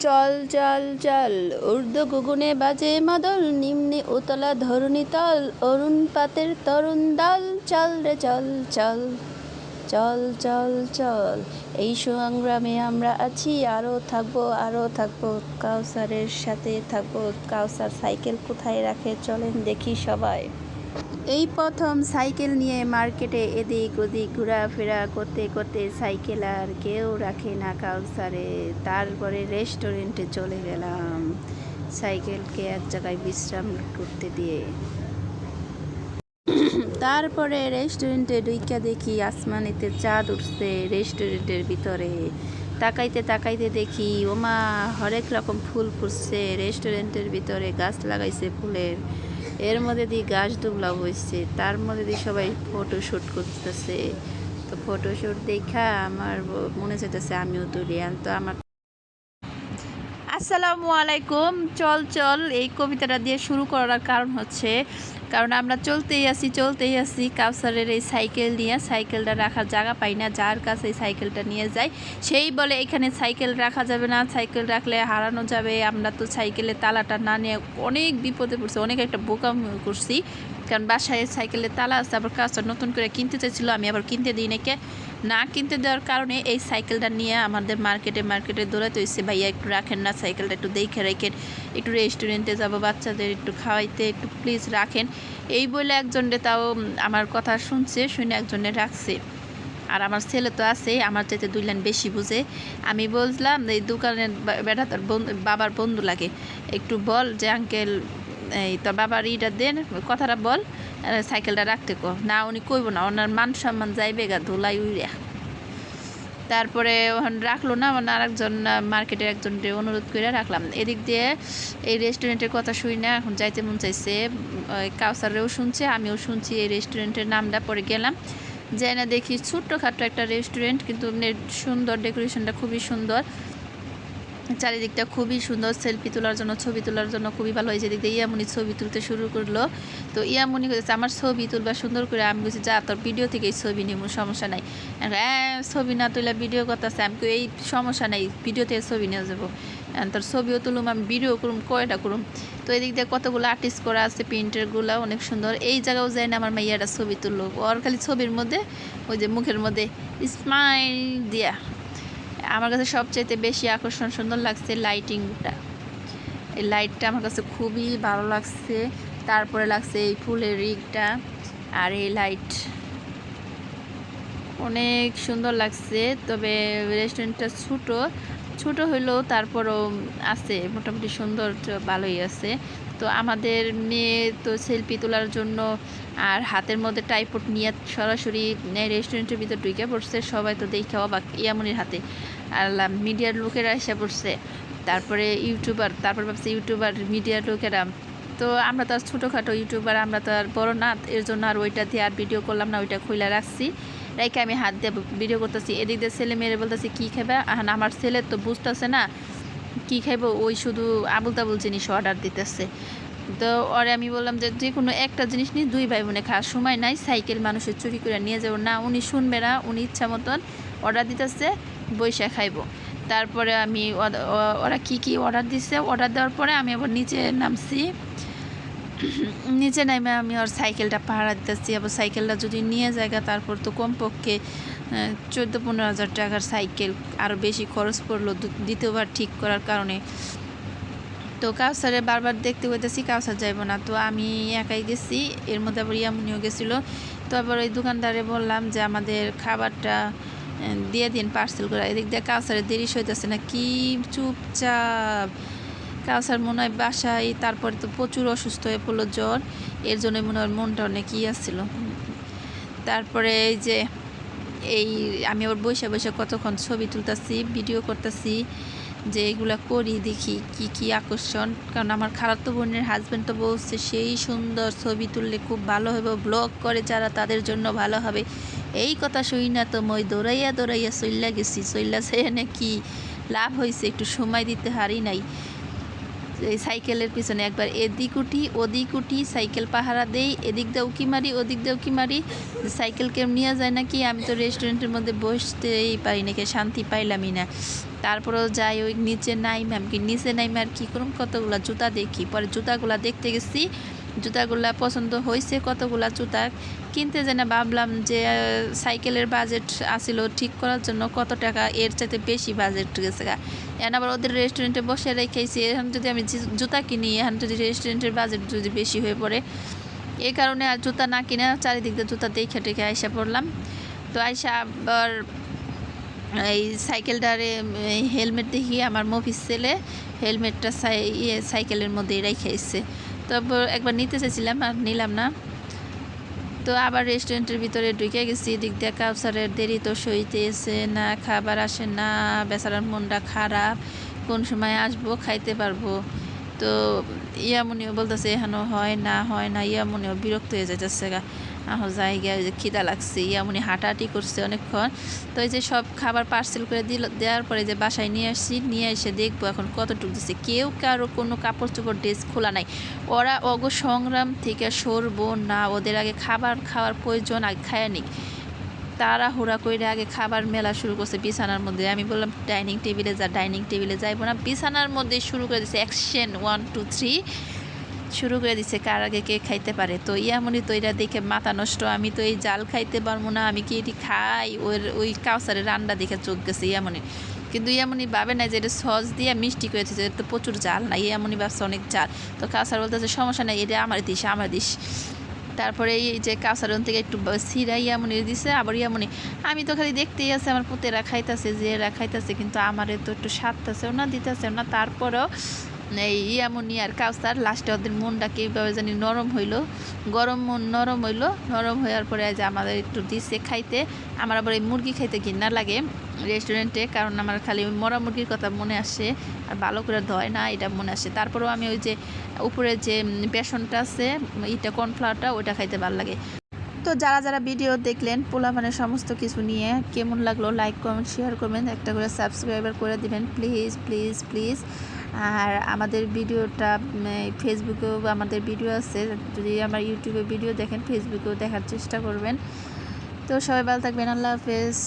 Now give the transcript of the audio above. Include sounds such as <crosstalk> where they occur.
চল চল চল। ঊর্ধ্ব গগনে বাজে মাদল, নিম্নে উতলা ধরণী তল। অরুণ পাতের তরুণ দল, চল রে, চল চল। চল চল চল। এই সংগ্রামে আমরা আছি আরও থাকব আরও থাকব। কাউসারের সাথে থাকব। কাউসার সাইকেল কোথায় রাখে? চলেন দেখি সবাই। এই প্রথম সাইকেল নিয়ে মার্কেটে এদিক ওদিক ঘোরাফেরা করতে করতে সাইকেল আর কেউ রাখে না কাউসারে। তারপরে রেস্টুরেন্টে চলে গেলাম। সাইকেলকে এক জায়গায় বিশ্রাম করতে দিয়ে। তারপরে রেস্টুরেন্টে ঢুইকা দেখি আসমানিতে চাঁদ উঠছে রেস্টুরেন্টের ভিতরে। তাকাইতে তাকাইতে দেখি, ওমা, হরেক রকম ফুল ফুটছে। রেস্টুরেন্টের ভিতরে গাছ লাগাইছে ফুলের। এর মধ্যে দিয়ে গাছ দুবলা বসছে তার মধ্যে দিয়ে সবাই ফটো শ্যুট করতেছে। তো ফটোশ্যুট দেখা আমার মনে চাইতেছে আমিও তুলি তো আমার আসসালামু আলাইকুম। চল চল, এই কবিতাটা দিয়ে শুরু করার কারণ হচ্ছে, কারণ আমরা চলতেই আসি চলতেই আসি কাউসারের এই সাইকেল নিয়ে, সাইকেলটা রাখার জায়গা পাই না, যার কাছে এই সাইকেলটা নিয়ে যাই, সেই বলে এখানে সাইকেল রাখা যাবে না, সাইকেল রাখলে হারানো যাবে, আমরা তো সাইকেলে তালাটা না নিয়ে অনেক বিপদে পড়ছি, অনেক একটা বোকাম করছি। কারণ বাসায় সাইকেলের তালা আছে, আবার কাউসার নতুন করে কিনতে চাইছিল, আমি আবার কিনতে দিই নাকি? না কিনতে দেওয়ার কারণে এই সাইকেলটা নিয়ে আমাদের মার্কেটে মার্কেটে দৌড়াতে হয়েছে ভাইয়া, একটু রাখেন না সাইকেলটা, একটু দেখে রাখেন, একটু রেস্টুরেন্টে যাব, বাচ্চাদের একটু খাওয়াইতে, একটু প্লিজ রাখেন। এই বলে একজনে তাও আমার কথা শুনছে, শুনে একজনে রাখছে। আর আমার ছেলে তো আছে, আমার চাইতে দুই লাইন বেশি বুঝে। আমি বললাম, এই দোকানের বেটা তোর বাবার বন্ধু লাগে। একটু বল যে আঙ্কেল এই তোর বাবার ইটা দেন, কথাটা বল সাইকেলটা রাখতে কো। না, উনি কইব না, ওনার মান সম্মান যাইবে গা, ধুলাই উইরা। তারপরে ওখানে রাখল না মানে আরেকজন মার্কেটের একজন অনুরোধ করে রাখলাম। এদিক দিয়ে এই রেস্টুরেন্টের কথা শুই না, এখন যাইতে মন চাইছে। কাউসারেও শুনছে, আমিও শুনছি এই রেস্টুরেন্টের নামটা, পরে গেলাম। যাই না দেখি ছোট্টখাটো একটা রেস্টুরেন্ট, কিন্তু সুন্দর, ডেকোরেশনটা খুবই সুন্দর। চারিদিকটা খুবই সুন্দর সেলফি তোলার জন্য, ছবি তোলার জন্য খুবই ভালো হয়েছে। দিয়ে ইয়ামুনি ছবি তুলতে শুরু করল। তো ইয়ামুনি করেছে আমার ছবি তুলবা সুন্দর করে। আমি বলছি, যা, তোর ভিডিও থেকে এই ছবি নিব সমস্যা নাই। হ্যাঁ ছবি না তুলে ভিডিও করতেছে। আমি এই সমস্যা নাই ভিডিও থেকে ছবি নিয়ে যাব। তোর ছবিও তুলুম, আমি ভিডিও করুম, কয়টা করুম? তো এদিক দিয়ে কতগুলো আর্টিস্ট করা আছে প্রিন্টারগুলো অনেক সুন্দর। এই জায়গাও যায় না আমার মাইয়াটা ছবি তুললো। ওর খালি ছবির মধ্যে, ওই যে মুখের মধ্যে স্মাইল দিয়া। আমার কাছে সবচাইতে বেশি আকর্ষণ সুন্দর লাগছে লাইটিংটা এই লাইটটা আমার কাছে খুবই ভালো লাগছে। তারপরে লাগছে এই ফুলের রিগটা আর এই লাইট অনেক সুন্দর লাগছে। তবে রেস্টুরেন্টটা ছোটো, ছোট হইলেও তারপরও আছে, মোটামুটি সুন্দর ভালোই আছে। তো আমাদের মেয়ে তো সেলফি তোলার জন্য আর হাতের মধ্যে টাইপড নিয়ে সরাসরি রেস্টুরেন্টের ভিতর ঢুকে পড়ছে, সবাই তো দেখে অবাক ইয়ামনির হাতে। আর মিডিয়ার লোকেরা এসে পড়ছে। তারপরে ইউটিউবার, তারপর ভাবছে ইউটিউবার মিডিয়ার লোকেরা। তো আমরা তো আর ছোটোখাটো ইউটিউবার, আমরা তো আর বড় না, এর জন্য আর ওইটা দিয়ে আর ভিডিও করলাম না, ওইটা খুলে রাখছি। রেখে আমি হাত দিয়ে ভিডিও করতেছি। এদিক দিয়ে ছেলে মেয়েরা বলতেছি, কী খাবে এখন আমার ছেলে তো বুঝতেছে না, কী খাইবো? ওই শুধু আবুল তাবুল জিনিস অর্ডার দিতেছে। তো ওরে আমি বললাম যে যে কোনো একটা জিনিস নিয়ে দুই ভাই বোনে খাওয়ার সময় নাই, সাইকেল মানুষের চুরি করে নিয়ে যাব না, উনি শুনবে না, উনি ইচ্ছা মতন অর্ডার দিতেছে। বৈশা খাইবো। তারপরে আমি ওরা কি কি অর্ডার দিছে? অর্ডার দেওয়ার পরে আমি আবার নিচে নামছি। <clears throat> নিচে নামে আমি ওর সাইকেলটা পাহারা দিতেছি। আবার সাইকেলটা যদি নিয়ে যায় গা, তারপর তো কমপক্ষে চোদ্দ পনেরো হাজার টাকার সাইকেল আরও বেশি খরচ পড়ল দ্বিতীয়বার ঠিক করার কারণে। তো কাউসারে বারবার দেখতে হইতেছি কাউসার যাইবো না। তো আমি একাই গেছি এর মধ্যে আবার ইয়ামুনিও গেছিল। তো আবার ওই দোকানদারে বললাম যে আমাদের খাবারটা দিয়ে দিন পার্সেল করে। এদিক দিয়ে কাউসারের দেরি সইতেছে না, কি চুপচাপ। কাউসার মনে হয় বাসায়, তারপরে তো প্রচুর অসুস্থ হয়ে পড়ল জ্বর, এর জন্য মনে হয় মনটা অনেক ইয়ে আসছিল তারপরে এই যে, এই আমি আবার বসে বসে কতক্ষণ ছবি তুলতেছি ভিডিও করতেছি যে এগুলো করি, দেখি কি কি আকর্ষণ। কারণ আমার খারাপ তো বোনের হাজব্যান্ড তো বলছে, সেই সুন্দর ছবি তুললে খুব ভালো হবে ব্লগ করে যারা তাদের জন্য ভালো হবে। এই কথা শুই না তো মই দৌড়াইয়া দৌড়াইয়া চইল্লা গেছি। চইল্লা সেখানে কি লাভ হয়েছে একটু সময় দিতে হারি নাই। সাইকেলের পিছনে একবার এদিক উঠি, ওদিক উঠি, সাইকেল পাহারা দেই, এদিক দিয়ে উকি মারি, ওদিক দিয়ে উকি মারি। সাইকেল কেউ নিয়ে যায় নাকি? আমি তো রেস্টুরেন্টের মধ্যে বসতেই পারি নাকি শান্তি পাইলামই না। তারপরেও যাই, ওই নিচে নাই ম্যাম কি নিচে নাই আর কি কোনো কতগুলো জুতা দেখি। পরে জুতাগুলো দেখতে গেছি জুতাগুলা পছন্দ হয়েছে কতগুলা জুতা। কিনতে যেন ভাবলাম যে সাইকেলের বাজেট আসিল ঠিক করার জন্য কত টাকা, এর চাইতে বেশি বাজেট গেছে গা। এখন আবার ওদের রেস্টুরেন্টে বসে রেখেছি, এখন যদি আমি জুতা কিনি, এখন যদি রেস্টুরেন্টের বাজেট যদি বেশি হয়ে পড়ে। এই কারণে আর জুতা না কিনে চারিদিক দিয়ে জুতা দেখে টেখে আইসা পড়লাম। তো আইসা আবার এই সাইকেলটারে হেলমেট দেখি আমার মফিস ছেলে হেলমেটটা সাই ইয়ে সাইকেলের মধ্যেই রেখে এসছে তারপর একবার নিতে চেয়েছিলাম, আর নিলাম না। তো আবার রেস্টুরেন্টের ভিতরে ঢুকে গেছি দিক দিয়ে কাউসারের দেরি তো সইতে না খাবার আসে না, বেচারার মনটা খারাপ, কোন সময় আসব, খাইতে পারব। তো ইয়ামনিও বলতেছে, এখানো হয় না হয় না, ইয়ামনিও বিরক্ত হয়ে যাইতেছে গা। জায়গায় যে খিদা লাগছে ইয়ামনি হাঁটাহাঁটি করছে অনেকক্ষণ। তো এই যে সব খাবার পার্সেল করে দিল, দেওয়ার পরে যে বাসায় নিয়ে আসছি, নিয়ে এসে দেখব এখন কতটুকু দিচ্ছে কেউ কারও কোনো কাপড় চোপড় ড্রেস খোলা নাই। ওরা অগ সংগ্রাম থেকে সরবো না, ওদের আগে খাবার খাওয়ার প্রয়োজন আগে খায় নিক। তারা হুড়া করে আগে খাবার মেলা শুরু করছে বিছানার মধ্যে। আমি বললাম, ডাইনিং টেবিলে যা, ডাইনিং টেবিলে যাইবো না। বিছানার মধ্যে শুরু করে দিচ্ছে অ্যাকশন ওয়ান টু থ্রি শুরু করে দিচ্ছে কার আগে কে খাইতে পারে। তো ইয়ামনি তো এটা দেখে মাথা নষ্ট, আমি তো এই জাল খাইতে পারব না, আমি কি এটি খাই? ওর ওই কাউসারের রান্না দেখে চোখ গেছে ইয়ামনি। কিন্তু ইয়ামনি ভাবে না যে এটা সস দিয়ে মিষ্টি করে দিচ্ছে তো প্রচুর জাল না ইয়ামনি ভাবছে অনেক জাল। তো কাউসার বলতেছে, সমস্যা নেই, এটা আমার দিস আমার দিস। তারপরে এই যে কাউসারন থেকে একটু সিরা ইয়ামনি দিছে, আবার ইয়ামনি, আমি তো খালি দেখতেই আছে, আমার পুতেরা খাইতেছে, যে খাইতেছে, কিন্তু আমারে তো একটু স্বাদতেছেও না দিতেছেও না তারপরেও এই ইয়ামনি আর কাউসার লাস্টে ওদের মনটা কীভাবে জানি নরম হইল। গরম মন নরম হইল, নরম হওয়ার পরে যে আমাদের একটু দিচ্ছে খাইতে, আমার আবার এই মুরগি খাইতে ঘিন্না লাগে রেস্টুরেন্টে কারণ আমার খালি মরা মুরগির কথা মনে আসে, আর ভালো করে ধয় না, এটা মনে আসে। তারপরেও আমি ওই যে উপরে যে বেসনটা আছে ইটা কর্নফ্লাওয়ারটা ওইটা খাইতে ভালো লাগে। তো যারা যারা ভিডিও দেখলেন পোলা মানে সমস্ত কিছু নিয়ে কেমন লাগল লাইক কমেন্ট শেয়ার করবেন। একটা করে সাবস্ক্রাইবার করে দিবেন প্লিজ প্লিজ প্লিজ আর আমাদের ভিডিওটা ফেসবুকেও আমাদের ভিডিও আছে। যদি আমার ইউটিউবে ভিডিও দেখেন ফেসবুকেও দেখার চেষ্টা করবেন। তো সবাই ভালো থাকবেন, আল্লাহ হাফেজ।